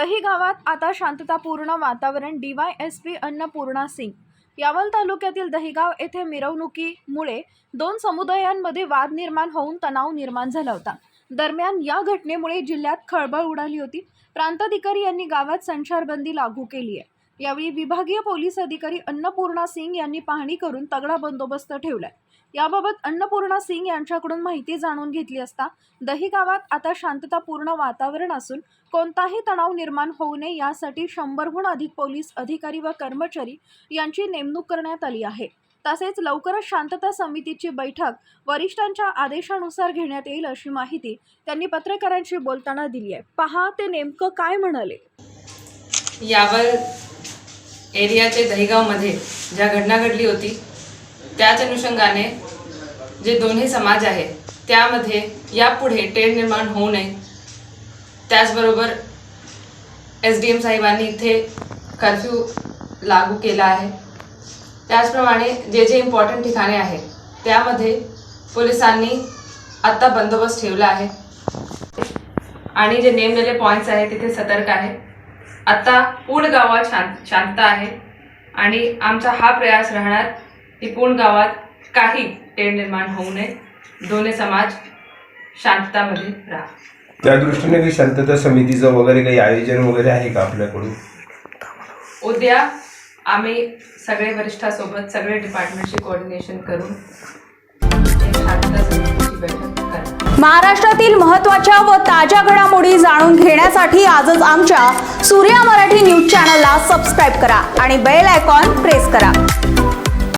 दही गावात आता शांततापूर्ण वातावरण D Y S P Annapurna Singh. Yawal तालुक्यातील दहिगाव येथे मिरवणुकीमुळे दोन समुदायांमध्ये वाद निर्माण होऊन तणाव निर्माण झाला होता. दरम्यान या घटनेमुळे जिल्ह्यात खळबळ उडाली होती. प्रांताधिकारी यांनी गावात संचारबंदी लागू केली आहे यावेळी विभागीय पोलीस अधिकारी अन्नपूर्णा सिंग यांनी पाहणी करून तगडा बंदोबस्त ठेवलाय. याबाबत अन्नपूर्णा सिंग यांच्याकडून माहिती जाणून घेतली असता दही गावात आता शांततापूर्ण वातावरण असून कोणताही तणाव निर्माण होऊ नये यासाठी शंभरहून अधिक पोलीस अधिकारी व कर्मचारी यांची नेमणूक करण्यात आली आहे. तसेच लवकरच शांतता समितीची बैठक वरिष्ठांच्या आदेशानुसार घेण्यात येईल अशी माहिती त्यांनी पत्रकारांशी बोलताना दिली आहे. पहा ते नेमकं काय म्हणाले? यावर एरियाचे दहिगावमध्ये ज्या घटना घडली होती त्याच अनुषंगाने जे दोन्ही समाज आहे त्यामध्ये यापुढे तेढ निर्माण होऊ नये. त्याचबरोबर एस डी एम साहेबांनी इथे कर्फ्यू लागू केला आहे. त्याचप्रमाणे जे जे इम्पॉर्टंट ठिकाणे आहेत त्यामध्ये पोलिसांनी आत्ता बंदोबस्त ठेवला आहे. आणि जे नेमलेले पॉईंट्स आहेत तिथे सतर्क आहे. आता पूर्ण गावात शांत शांतता आहे. आणि आमचा हा प्रयास राहणार की पूर्ण गावात काही तेढ निर्माण होऊ नये. दोन्ही समाज शांततामध्ये राहा. त्या दृष्टीने काही शांतता समितीचं वगैरे काही आयोजन वगैरे आहे का आपल्याकडून? उद्या आम्ही सगळे वरिष्ठासोबत सगळे डिपार्टमेंटशी कोऑर्डिनेशन करून एक शांतता समितीची बैठक करणार. महाराष्ट्रातील महत्त्वाच्या व ताज्या घडामोडी जाणून घेण्यासाठी आजच आमच्या सूर्या मराठी न्यूज चॅनलला सबस्क्राईब करा आणि बेल आयकॉन प्रेस करा.